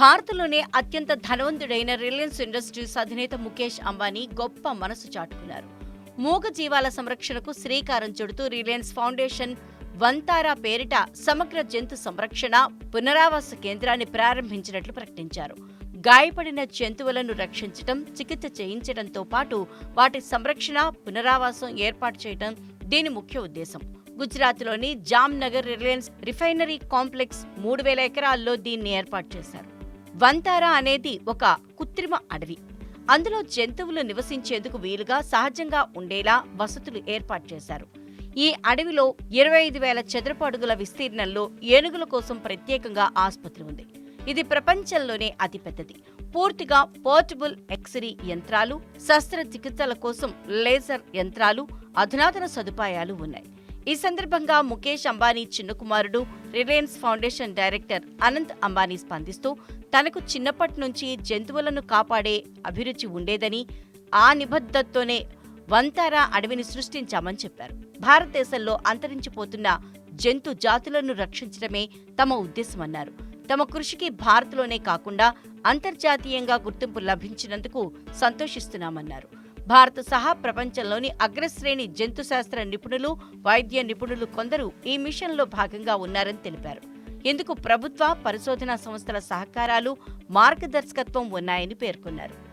భారత్లోనే అత్యంత ధనవంతుడైన Reliance industries అధినేత ముఖేష్ అంబానీ గొప్ప మనసు చాటుకున్నారు. మూగ జీవాల సంరక్షణకు శ్రీకారం చుడుతూ రిలయన్స్ ఫౌండేషన్ వంతారా పేరిట సమగ్ర జంతు సంరక్షణ పునరావాస కేంద్రాన్ని ప్రారంభించినట్లు ప్రకటించారు. గాయపడిన జంతువులను రక్షించడం చికిత్స చేయించడంతో పాటు వాటి సంరక్షణ పునరావాసం ఏర్పాటు చేయడం దీని ముఖ్య ఉద్దేశం. గుజరాత్లోని జామ్నగర్ రిలయన్స్ రిఫైనరీ కాంప్లెక్స్ మూడు వేల ఎకరాల్లో దీన్ని ఏర్పాటు చేశారు. వంతారా అనేది ఒక కృత్రిమ అడవి. అందులో జంతువులు నివసించేందుకు వీలుగా సహజంగా ఉండేలా వసతులు ఏర్పాటు చేశారు. ఈ అడవిలో ఇరవై ఐదు వేల చదరపు అడుగుల విస్తీర్ణంలో ఏనుగుల కోసం ప్రత్యేకంగా ఆసుపత్రి ఉంది. ఇది ప్రపంచంలోనే అతిపెద్దది. పూర్తిగా పోర్టబుల్ ఎక్స్రే యంత్రాలు శస్త్రచికిత్సల కోసం లేజర్ యంత్రాలు అధునాతన సదుపాయాలు ఉన్నాయి. ఈ సందర్భంగా ముఖేష్ అంబానీ చిన్న కుమారుడు Reliance Foundation director Anant Ambani స్పందిస్తూ తనకు చిన్నప్పటి నుంచి జంతువులను కాపాడే అభిరుచి ఉండేదని ఆ నిబద్ధతతోనే వంతారా అడవిని సృష్టించామని చెప్పారు. భారతదేశంలో అంతరించిపోతున్న జంతు జాతులను రక్షించడమే తమ ఉద్దేశమన్నారు. తమ కృషికి భారత్లోనే కాకుండా అంతర్జాతీయంగా గుర్తింపు లభించినందుకు సంతోషిస్తున్నామన్నారు. భారత్ సహా ప్రపంచంలోని అగ్రశ్రేణి జంతు శాస్త్ర నిపుణులు వైద్య నిపుణులు కొందరు ఈ మిషన్లో భాగంగా ఉన్నారని తెలిపారు. ఇందుకు ప్రభుత్వ పరిశోధనా సంస్థల సహకారాలు మార్గదర్శకత్వం ఉన్నాయని పేర్కొన్నారు.